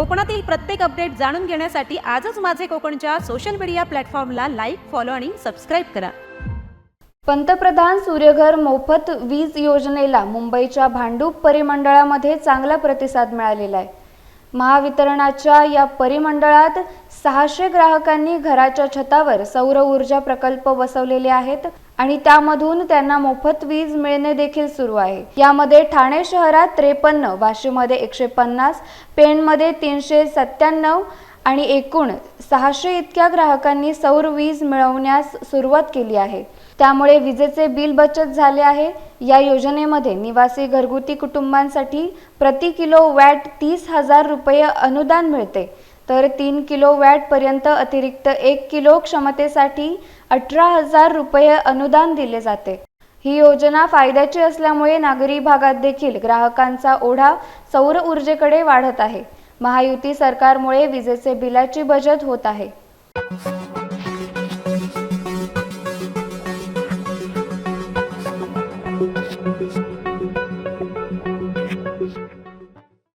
कोकणातील प्रत्येक अपडेट जाणून घेण्यासाठी आजच माझे कोकणच्या सोशल मीडिया प्लॅटफॉर्मला लाईक फॉलो आणि सबस्क्राईब करा. पंतप्रधान सूर्यघर मोफत वीज योजनेला मुंबईच्या भांडूप परिमंडळामध्ये चांगला प्रतिसाद मिळालेला आहे. महावितरणाच्या या परिमंडळात सहाशे ग्राहकांनी घराच्या छतावर सौर ऊर्जा प्रकल्प बसवलेले आहेत. आणि त्यामधून त्यांना मोफत वीज मिळणे देखील सुरू आहे. यामध्ये ठाणे शहरात त्रेपन्न वाशीमध्ये एकशे पन्नास पेणमध्ये तीनशे सत्त्याण्णव आणि एकूण सहाशे इतक्या ग्राहकांनी सौर वीज मिळवण्यास सुरुवात केली आहे. त्यामुळे विजेचे बिल बचत झाले आहे. या योजनेमध्ये निवासी घरगुती कुटुंबांसाठी प्रति किलो वॅट तीस हजार रुपये अनुदान मिळते. तर तीन किलो वॅटपर्यंत अतिरिक्त एक किलो क्षमतेसाठी अठरा हजार रुपये अनुदान दिले जाते. ही योजना फायद्याची असल्यामुळे नागरी भागात देखील ग्राहकांचा ओढा सौर ऊर्जेकडे वाढत आहे. महायुती सरकारमुळे विजेचे बिलाची बचत होत आहे.